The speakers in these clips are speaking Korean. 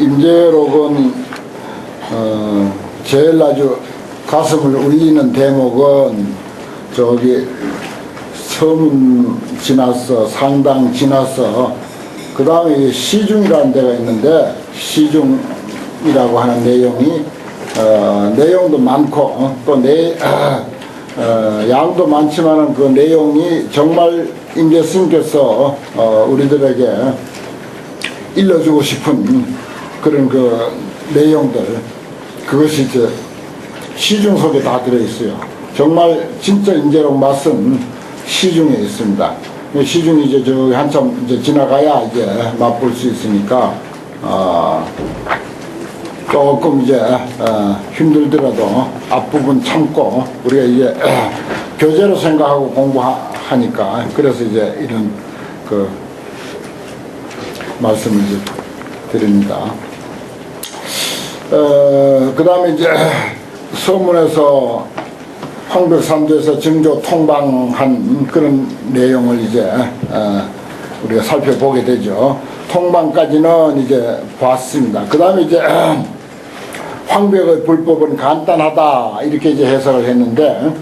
임재록은 어, 제일 아주 가슴을 울리는 대목은 저기 서문 지나서 상당 지나서 그 다음에 시중이라는 데가 있는데 시중이라고 하는 내용이 어, 내용도 많고 어, 또 내 어, 양도 많지만은 그 내용이 정말 임재 스님께서 어, 우리들에게 일러주고 싶은 그런 그 내용들 그것이 이제 시중 속에 다 들어있어요. 정말 진짜 인재록 맛은 시중에 있습니다. 시중이 이제 저 한참 이제 지나가야 이제 맛볼 수 있으니까 어, 조금 이제 어, 힘들더라도 앞부분 참고 우리가 이제 교재로 생각하고 공부하니까 그래서 이제 이런 그 말씀을 이제 드립니다. 어, 그 다음에 이제 서문에서 황백삼도에서 증조 통방한 그런 내용을 이제 어, 우리가 살펴보게 되죠. 통방까지는 이제 봤습니다. 그 다음에 이제 황백의 불법은 간단하다 이렇게 이제 해석을 했는데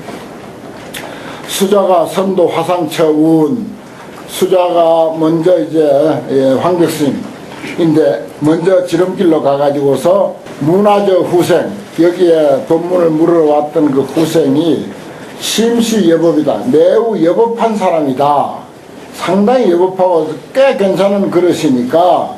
수자가 선도 화상처운 수자가 먼저 이제 예, 황백스님인데 먼저 지름길로 가가지고서 문화적 후생 여기에 법문을 물으러 왔던 그 후생이 심시 여법이다 매우 여법한 사람이다 상당히 여법하고 꽤 괜찮은 그릇이니까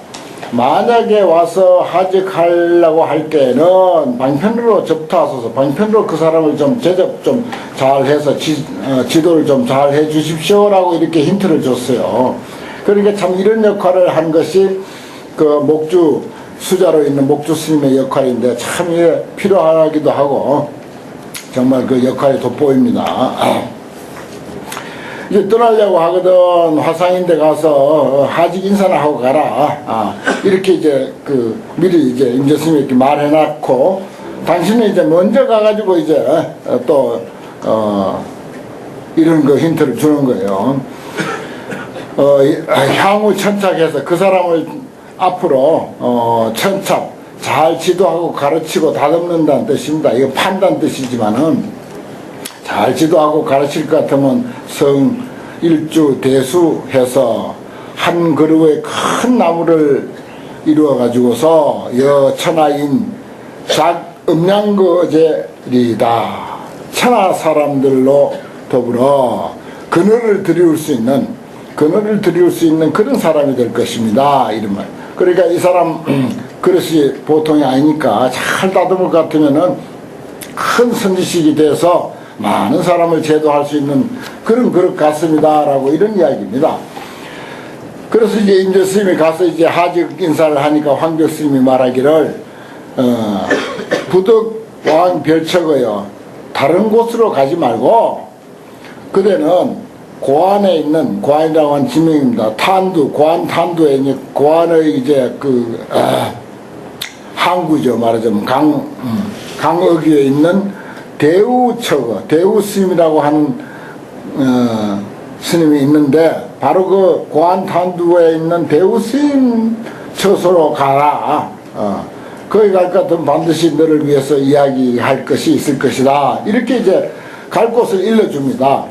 만약에 와서 하직하려고 할 때는 방편으로 접토하소서 방편으로 그 사람을 좀 제접 좀 잘해서 지, 어, 지도를 좀 잘 해 주십시오라고 이렇게 힌트를 줬어요. 그러니까 참 이런 역할을 한 것이 그 목주 수자로 있는 목주 스님의 역할인데 참 이게 필요하기도 하고 정말 그 역할이 돋보입니다. 이제 떠나려고 하거든 화상인데 가서 하직 인사나 하고 가라 아, 이렇게 이제 그 미리 이제 임재 스님이 이렇게 말해놨고 당신은 이제 먼저 가가지고 이제 어, 또 어, 이런 거 힌트를 주는 거예요. 어, 이- 향후 천착해서 그 사람을 앞으로 어, 천착 잘 지도하고 가르치고 다듬는다는 뜻입니다. 이거 판단 뜻이지만은 잘 지도하고 가르칠 것 같으면 성 일주 대수 해서 한 그루의 큰 나무를 이루어 가지고서 여 천하인 작 음양거제리다. 천하 사람들로 더불어 그늘을 드리울 수 있는 그늘을 드리울 수 있는 그런 사람이 될 것입니다. 이런 말 그러니까 이 사람 음, 그릇이 보통이 아니니까 잘 다듬을 것 같으면은 큰 선지식이 돼서 많은 사람을 제도할 수 있는 그런 그릇 같습니다라고 이런 이야기입니다. 그래서 이제 임재 스님이 가서 이제 하직 인사를 하니까 황벽 스님이 말하기를 어, 부덕 왕 별척어요 다른 곳으로 가지 말고 그대는 고안에 있는 고안이라고 하는 지명입니다. 탄두 고안 탄두에 이제 고안의 이제 그 아, 항구죠 말하자면 강 음, 강어귀에 있는 대우처거 대우 스님이라고 하는 어, 스님이 있는데 바로 그 고안 탄두에 있는 대우 스님 처소로 가라. 어, 거기 갈 것 같으면 반드시 너를 위해서 이야기할 것이 있을 것이다. 이렇게 이제 갈 곳을 일러줍니다.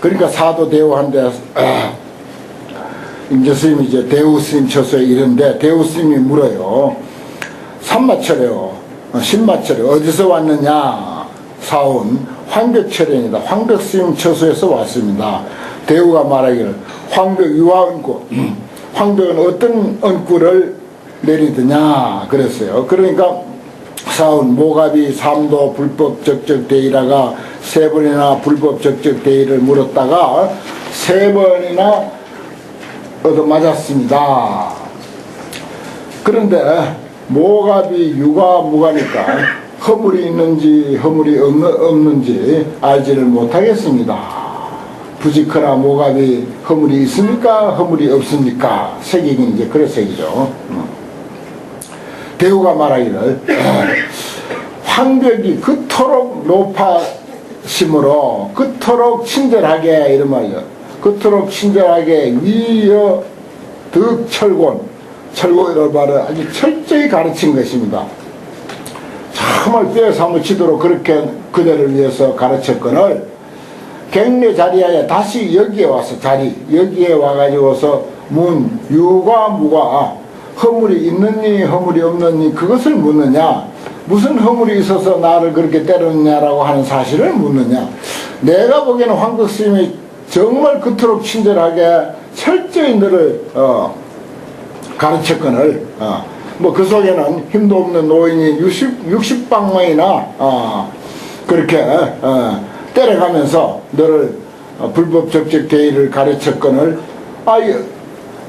그러니까 사도 대우한데 아, 임재 스님이 이제 대우 스님 처소에 이른데 대우 스님이 물어요. 산마철이요. 어, 신마철이 어디서 왔느냐? 사온 황벽철현이다. 황벽 스님 처소에서 왔습니다. 대우가 말하기를 황벽 유화은구 황벽은 어떤 은구를 내리더냐 그랬어요. 그러니까 사온 모가비 삼도 불법 적적 대의라가 세 번이나 불법 적적 대의를 물었다가 세 번이나 얻어맞았습니다. 그런데 모갑이 유가 무가니까 허물이 있는지 허물이 없는, 없는지 알지를 못하겠습니다. 부지커나 모갑이 허물이 있습니까? 허물이 없습니까? 색이 이제 그런 색이죠. 음. 대우가 말하기를 황벽이 그토록 높아심으로 그토록 친절하게 이런 말이요. 그토록 친절하게 위여 득철곤 철거를 말을 아주 철저히 가르친 것입니다. 정말 뼈에 사무치도록 그렇게 그대를 위해서 가르쳤거늘 갱내 자리에 다시 여기에 와서 자리 여기에 와가지고서 문 유과 무과 허물이 있느니 허물이 없느니 그것을 묻느냐? 무슨 허물이 있어서 나를 그렇게 때렸냐라고 하는 사실을 묻느냐? 내가 보기에는 황국 스님이 정말 그토록 친절하게 철저히 너를 어, 가르쳤거늘 어, 뭐그 속에는 힘도 없는 노인이 60, 60방망이나 어, 그렇게 어, 때려가면서 너를 어, 불법 적적 대의를 가르쳤거늘 아이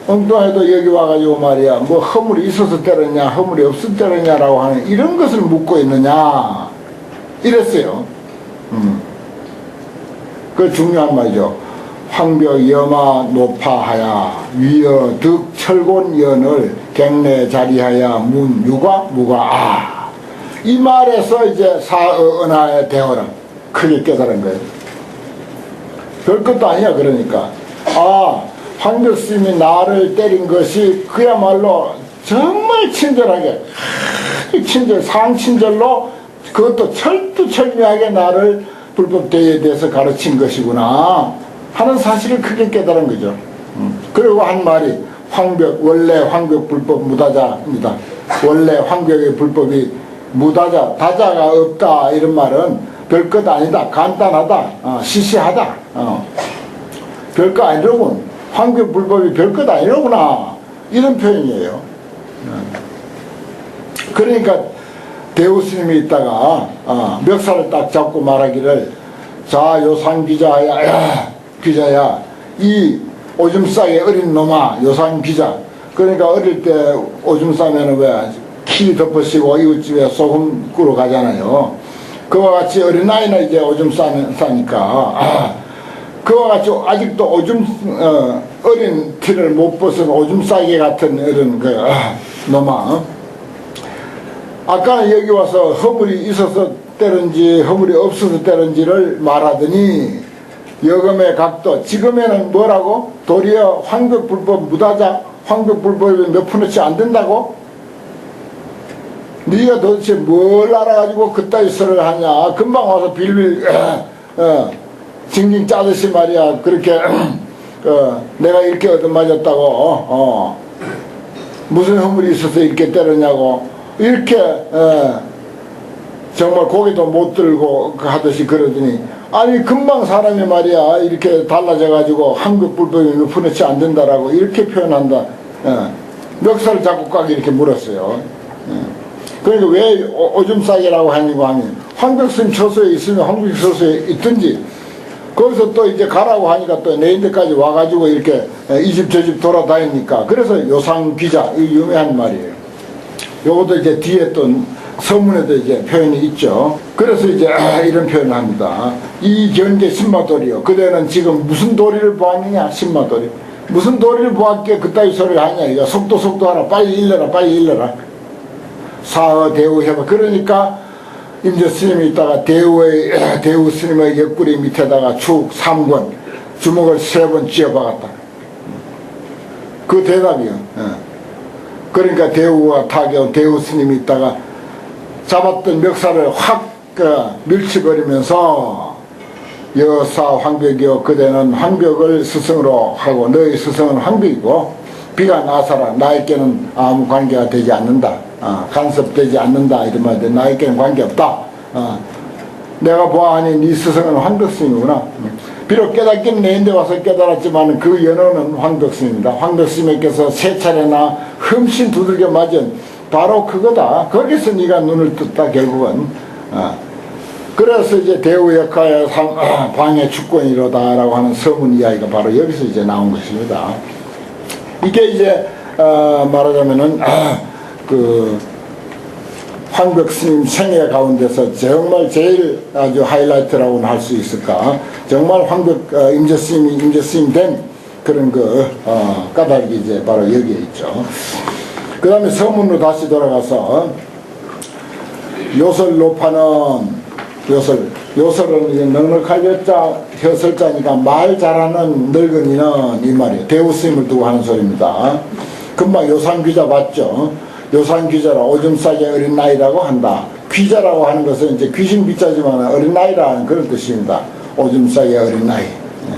엉뚱해도 여기 와가지고 말이야 뭐 허물이 있어서 때렸냐 허물이 없어 때렸냐라고 하는 이런 것을 묻고 있느냐. 이랬어요. 음. 그 중요한 말이죠. 황벽 여마 노파하야 위여 득 철곤 연을 갱내 자리하야 문 유가 무가 아이 말에서 이제 사어은하의 대어를 크게 깨달은 거예요. 별 것도 아니야 그러니까. 아 황벽 스님이 나를 때린 것이 그야말로 정말 친절하게 친절 상친절로 그것도 철두철미하게 나를 불법 대회에 대해서 가르친 것이구나 하는 사실을 크게 깨달은 거죠. 음. 그리고 한 말이 황벽 원래 황벽 불법 무다자입니다. 원래 황벽의 불법이 무다자 다자가 없다 이런 말은 별것 아니다 간단하다 어, 시시하다 어. 별거 아니로군 황벽 불법이 별것 아니로구나 이런 표현이에요. 음. 그러니까 대우 스님이 있다가 어, 멱살을 딱 잡고 말하기를 자 요상 기자야 야, 기자야 이 오줌 싸게 어린 놈아 요상 기자 그러니까 어릴 때 오줌 싸면은 왜키 덮어씌고 이웃집에 소금 꾸러 가잖아요 그와 같이 어린아이는 이제 오줌 싸면, 싸니까 아, 그와 같이 아직도 오줌 어, 어린 티를 못 벗은 오줌 싸개 같은 어른 그 아, 놈아 어? 아까는 여기 와서 허물이 있어서 때른지 허물이 없어서 때른지를 말하더니 여금의 각도 지금에는 뭐라고? 도리어 황벽불법 무다자 황벽불법이 몇 푼어치 안 된다고? 네가 도대체 뭘 알아가지고 그따위 소리를 하냐 금방 와서 빌빌 어, 징징 짜듯이 말이야. 그렇게 어, 내가 이렇게 얻어맞았다고 어, 어. 무슨 허물이 있어서 이렇게 때렸냐고. 이렇게 어, 정말 고개도 못 들고 하듯이 그러더니 아니 금방 사람이 말이야 이렇게 달라져 가지고 한국 불법이 몇 푼어치 안 된다라고 이렇게 표현한다. 어, 멱살을 잡고 꽉 이렇게 물었어요. 어. 그러니까 왜 오- 오줌 싸기라고 하냐고 하면 황벽스님 처소에 있으면 황벽 처소에 있든지 거기서 또 이제 가라고 하니까 또 내인데까지 와가지고 이렇게 이 집 저 집 돌아다니니까 그래서 요상 기자 이 유명한 말이에요 요것도 이제 뒤에 또 서문에도 이제 표현이 있죠. 그래서 이제 아, 이런 표현을 합니다. 이 견계 신마돌이요. 그대는 지금 무슨 도리를 보았느냐? 신마돌이. 무슨 도리를 보았기에 그따위 소리를 하냐? 이거 속도 속도 하라. 빨리 일러라. 빨리 일러라. 사어 대우 해봐. 그러니까 임재 스님이 있다가 대우의 대우 스님의 옆구리 밑에다가 축 3권 주먹을 세 번 쥐어박았다. 그 대답이요. 예. 그러니까 대우와 타격 대우 스님이 있다가 잡았던 멱살을 확 그, 밀치버리면서 여사 황벽이여 그대는 황벽을 스승으로 하고 너희 스승은 황벽이고 비가 나서라 나에게는 아무 관계가 되지 않는다 아, 간섭되지 않는다 이런 말인데 나에게는 관계없다. 아, 내가 보아하니 네 스승은 황벽스님이구나. 비록 깨닫기는 내인데 와서 깨달았지만 그 연호는 황벽스님입니다. 황벽스님께서 세 차례나 흠씬 두들겨 맞은 바로 그거다. 거기서 네가 눈을 떴다 결국은. 아, 그래서 이제 대우 역하의 상- 아, 방해 주권이로다라고 하는 서문 이야기가 바로 여기서 이제 나온 것입니다. 이게 이제 어, 말하자면은 아, 그 황벽 스님 생애 가운데서 정말 제일 아주 하이라이트라고는 할 수 있을까. 정말 황벽 어, 임재 스님이 임재 스님 된 그런 그 어, 까닭이 이제 바로 여기에 있죠. 그 다음에 서문으로 다시 돌아가서 요설 노파는 요설 요설은 이제 넉넉할 여자 혀설자니까 말 잘하는 늙은이는 이 말이에요 대우 스님을 두고 하는 소리입니다 금방 요산 귀자 봤죠? 요산 귀자라 오줌 싸게 어린 나이라고 한다. 귀자라고 하는 것은 이제 귀신 귀자지만 어린 나이라는 그런 뜻입니다. 오줌 싸게 어린 나이. 예.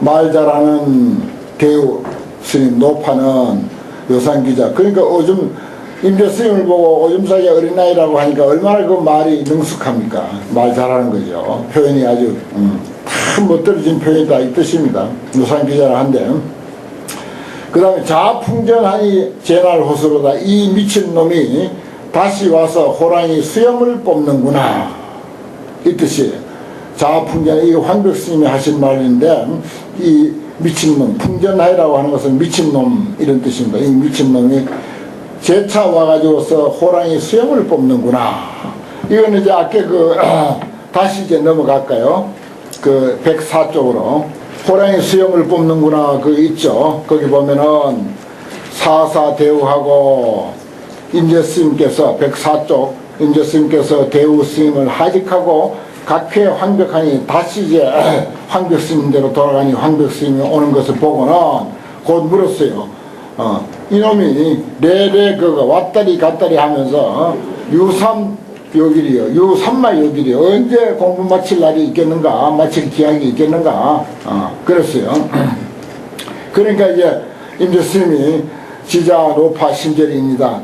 말 잘하는 대우 스님 노파는 요산 귀자. 그러니까 오줌 임대 스님을 보고 오줌 싸게 어린 나이라고 하니까 얼마나 그 말이 능숙합니까? 말 잘하는 거죠. 표현이 아주 음, 다못 떨어진 표현이다 이 뜻입니다. 요산 귀자라 한데. 그 다음에 자풍전하니 제날 호수로다. 이 미친놈이 다시 와서 호랑이 수염을 뽑는구나. 이 뜻이에요. 자풍전 이 황벽 스님이 하신 말인데 이 미친놈 풍전하이라고 하는 것은 미친놈 이런 뜻입니다. 이 미친놈이 재차 와가지고서 호랑이 수염을 뽑는구나. 이거는 이제 아까 그 다시 이제 넘어갈까요? 그 104쪽으로 호랑이 수염을 뽑는구나 그 있죠. 거기 보면은 사사 대우하고 임재 스님께서 104쪽 임재 스님께서 대우 스님을 하직하고 각회 황벽하니 다시 이제 황벽 스님대로 돌아가니 황벽 스님이 오는 것을 보고는 곧 물었어요. 어, 이놈이 내내 그가 왔다리 갔다리 하면서 어, 유삼 요길이요. 요 삼마 요길이 언제 공부 마칠 날이 있겠는가? 마칠 기약이 있겠는가? 어, 그랬어요. 그러니까 이제 임재 스님이 지자 노파 심절입니다.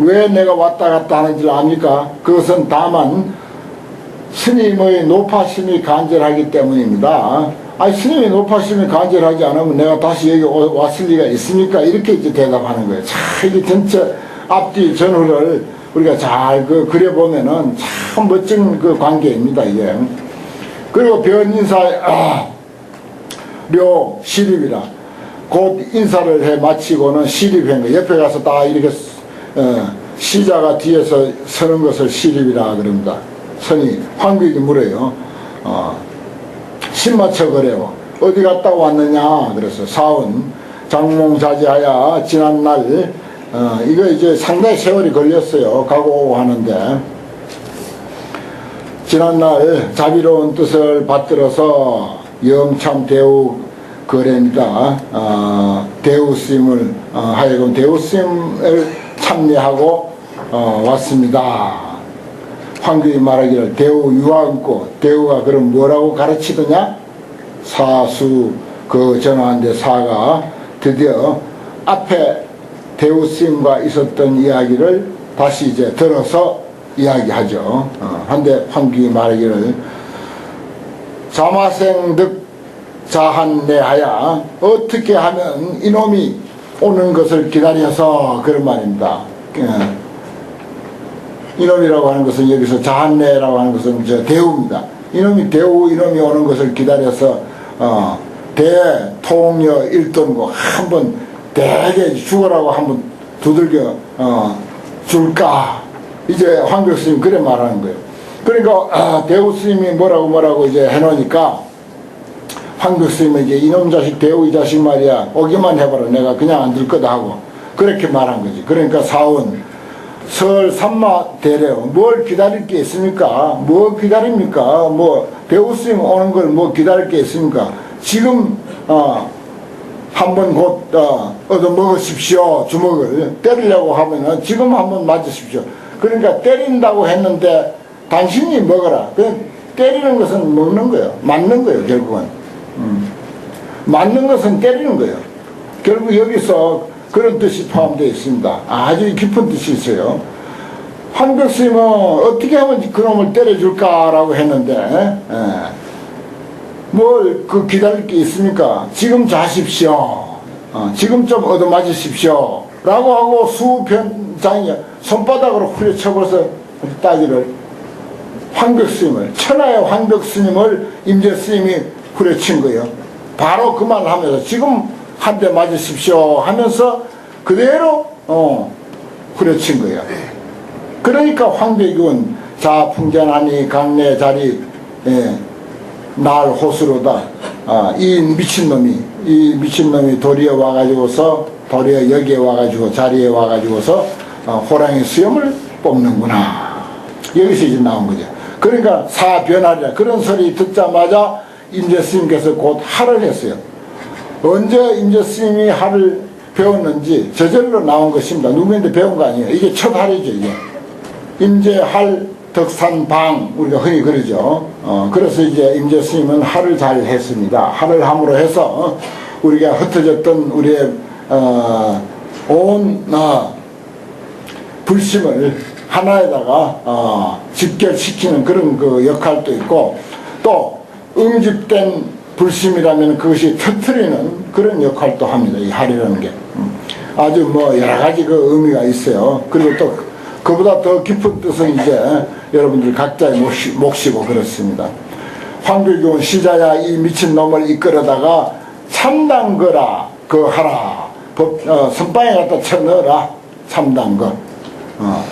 왜 내가 왔다 갔다 하는지 압니까? 그것은 다만 스님의 노파심이 간절하기 때문입니다. 아니 스님이 노파심이 간절하지 않으면 내가 다시 여기 오- 왔을 리가 있습니까? 이렇게 이제 대답하는 거예요. 참 이게 전체 앞뒤 전후를 우리가 잘 그 그려보면은 참 멋진 그 관계입니다 이게. 그리고 변인사 아, 료 시립이라 곧 인사를 해 마치고는 시립한 거 옆에 가서 다 이렇게 어, 시자가 뒤에서 서는 것을 시립이라 그럽니다. 선이 황비이 물어요. 어, 신마쳐 그래요. 어디 갔다 왔느냐? 그래서 사원 장몽자지하야 지난날 어, 이거 이제 상당히 세월이 걸렸어요. 가고 하는데 지난날 자비로운 뜻을 받들어서 영참 대우 거래입니다. 어, 대우 스님을 어, 하여금 대우 스님을 참여하고 어, 왔습니다. 황교이 말하기를 대우 유아고 대우가 그럼 뭐라고 가르치더냐? 사수 그 전화한데 사가 드디어 앞에 대우 스님과 있었던 이야기를 다시 이제 들어서 이야기하죠. 어, 한데 황규이 말하기를 자마생득 자한내하야 어떻게 하면 이놈이 오는 것을 기다려서 그런 말입니다. 예. 이놈이라고 하는 것은 여기서 자한내라고 하는 것은 저 대우입니다. 이놈이 대우 이놈이 오는 것을 기다려서 어, 대통령 일돈고 한번 대게 죽어라고 한번 두들겨 어, 줄까 이제 황교 스님 그래 말하는 거예요. 그러니까 아, 대우 스님이 뭐라고 뭐라고 이제 해놓으니까 스님은 이제 이놈 자식 대우 이 자식 말이야 오기만 해봐라 내가 그냥 안 들 거다 하고 그렇게 말한 거지. 그러니까 사원 설 삼마 대래요. 뭘 기다릴 게 있습니까? 뭐 기다립니까? 뭐 배우 스님 오는 걸 뭐 기다릴 게 있습니까? 지금 어, 한번 곧 어, 얻어 먹으십시오 주먹을 때리려고 하면은 지금 한번 맞으십시오. 그러니까 때린다고 했는데 당신이 먹어라. 그 때리는 것은 먹는 거예요. 맞는 거예요 결국은. 음. 맞는 것은 때리는 거예요. 결국 여기서 그런 뜻이 포함되어 있습니다. 아주 깊은 뜻이 있어요. 황벽 스님은 어떻게 하면 그놈을 때려줄까라고 했는데, 뭘 그 기다릴 게 있습니까? 지금 자십시오. 어, 지금 좀 얻어맞으십시오. 라고 하고 수편장이 손바닥으로 후려쳐버려서 따기를 황벽 스님을, 천하의 황벽 스님을 임재 스님이 후려친 거예요. 바로 그 말을 하면서 지금 한 대 맞으십시오 하면서 그대로 어, 후려친 거예요. 그러니까 황백은 자풍전하니 강내 자리 예, 날 호수로다. 아, 이 미친놈이 이 미친놈이 도리에 와가지고서 도리에 여기에 와가지고 자리에 와가지고서 어, 호랑이 수염을 뽑는구나. 여기서 이제 나온 거죠. 그러니까 사변하리라 그런 소리 듣자마자 임재 스님께서 곧 하를 했어요. 언제 임재 스님이 하를 배웠는지 저절로 나온 것입니다. 누구한테 배운 거 아니에요. 이게 첫 할이죠, 이게. 임재할 덕산방 우리가 흔히 그러죠. 어, 그래서 이제 임재 스님은 할을 잘 했습니다. 할을 함으로 해서 어, 우리가 흩어졌던 우리의 어, 온 어, 불심을 하나에다가 어, 집결시키는 그런 그 역할도 있고 또 응집된 불심이라면 그것이 터트리는 그런 역할도 합니다. 이 할이라는 게 음. 아주 뭐 여러 가지 그 의미가 있어요. 그리고 또 그보다 더 깊은 뜻은 이제 여러분들 각자의 몫이, 몫이고 그렇습니다. 황교교는 시자야 이 미친 놈을 이끌어다가 참단 거라 그 하라 법, 어, 선방에 갖다 쳐넣어라 참단 거 어.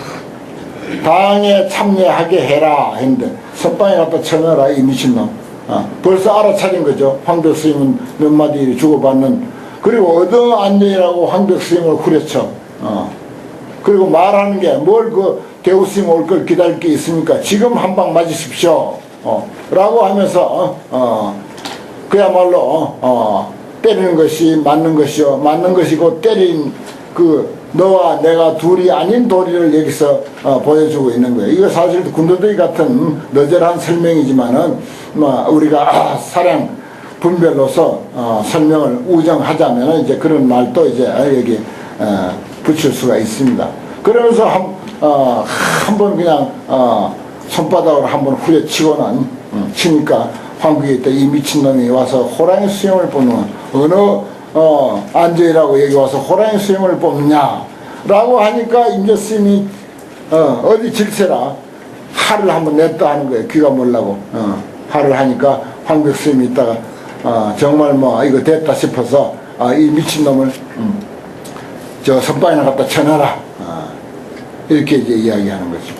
당에 참여하게 해라 했는데 선방에 갖다 쳐넣어라 이 미친놈 어. 벌써 알아차린 거죠 황덕 스님은 몇 마디 주고받는 그리고 얻어 안녕이라고 황덕 스님을 후려쳐 어. 그리고 말하는 게 뭘 그 대우 스님 올 걸 기다릴 게 있습니까 지금 한 방 맞으십시오 어. 라고 하면서 어, 어, 그야말로 어, 어, 때리는 것이 맞는 것이요 맞는 것이고 때린 그 너와 내가 둘이 아닌 도리를 여기서 어, 보여주고 있는 거예요. 이거 사실 군더더기 같은 너절한 설명이지만은 뭐 우리가 아, 사랑 분별로서 어, 설명을 우정하자면 이제 그런 말도 이제 여기 어, 붙일 수가 있습니다. 그러면서 한, 어, 한 번 그냥 어, 손바닥으로 한 번 후려치고는 음, 치니까 황국에 있다 이 미친놈이 와서 호랑이 수염을 뽑는 어느 어, 안저이라고 여기 와서 호랑이 수염을 뽑느냐 라고 하니까 임재스님이 어, 어디 질세라 할을 한번 냈다 하는 거예요 귀가 몰라고 어, 할을 하니까 황국 스님이 있다가 어, 정말 뭐 이거 됐다 싶어서 아, 이 미친놈을 음, 저 선방에 갖다 쳐놔라 어, 이렇게 이제 이야기하는 거죠.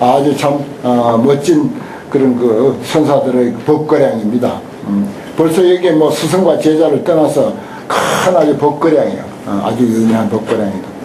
아주 참 어, 멋진 그런 그 선사들의 법거량입니다. 음, 벌써 여기에 뭐 스승과 제자를 떠나서 큰 아주 법거량이에요. 어, 아주 유명한 법거량이다.